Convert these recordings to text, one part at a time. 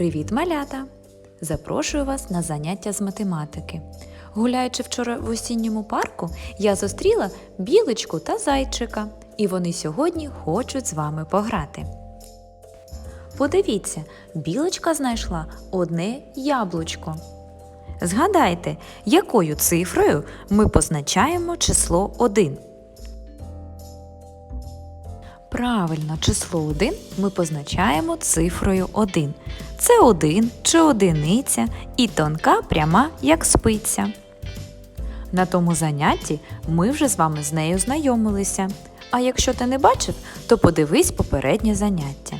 Привіт, малята! Запрошую вас на заняття з математики. Гуляючи вчора в осінньому парку, я зустріла білочку та зайчика, і вони сьогодні хочуть з вами пограти. Подивіться, білочка знайшла одне яблучко. Згадайте, якою цифрою ми позначаємо число 1. Правильно, число 1 ми позначаємо цифрою 1. Це 1 чи одиниця і тонка пряма, як спиця. На тому занятті ми вже з вами з нею знайомилися. А якщо ти не бачив, то подивись попереднє заняття.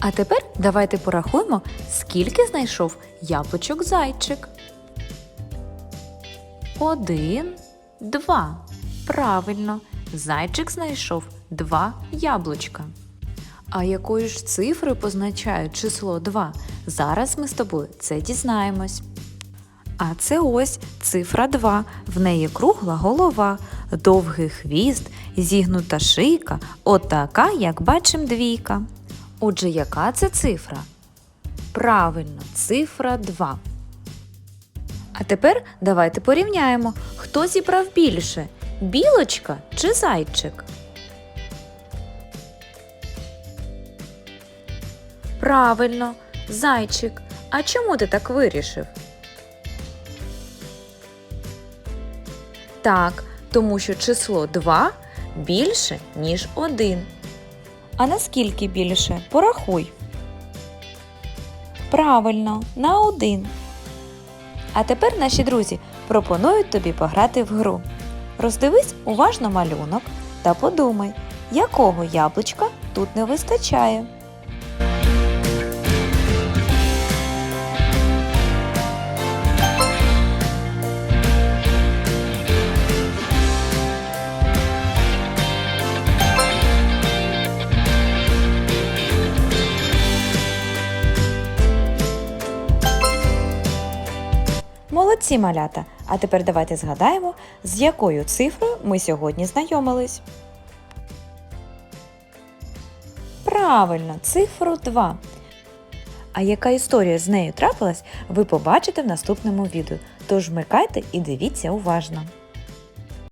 А тепер давайте порахуємо, скільки знайшов яблучок зайчик. Один, два. Правильно, зайчик знайшов два яблучка. А якою ж цифрою позначають число 2? Зараз ми з тобою це дізнаємось. А це ось цифра 2. В неї кругла голова, довгий хвіст, зігнута шийка, отака, як бачим, двійка. Отже, яка це цифра? Правильно, цифра 2. А тепер давайте порівняємо, хто зібрав більше білочка чи зайчик. Правильно, зайчик. А чому ти так вирішив? Так, тому що число 2 більше, ніж 1. А наскільки більше? Порахуй. Правильно, на 1. А тепер наші друзі пропонують тобі пограти в гру. Роздивись уважно малюнок та подумай, якого яблучка тут не вистачає. Молодці малята! А тепер давайте згадаємо, з якою цифрою ми сьогодні знайомились. Правильно, цифру 2. А яка історія з нею трапилась, ви побачите в наступному відео. Тож вмикайте і дивіться уважно.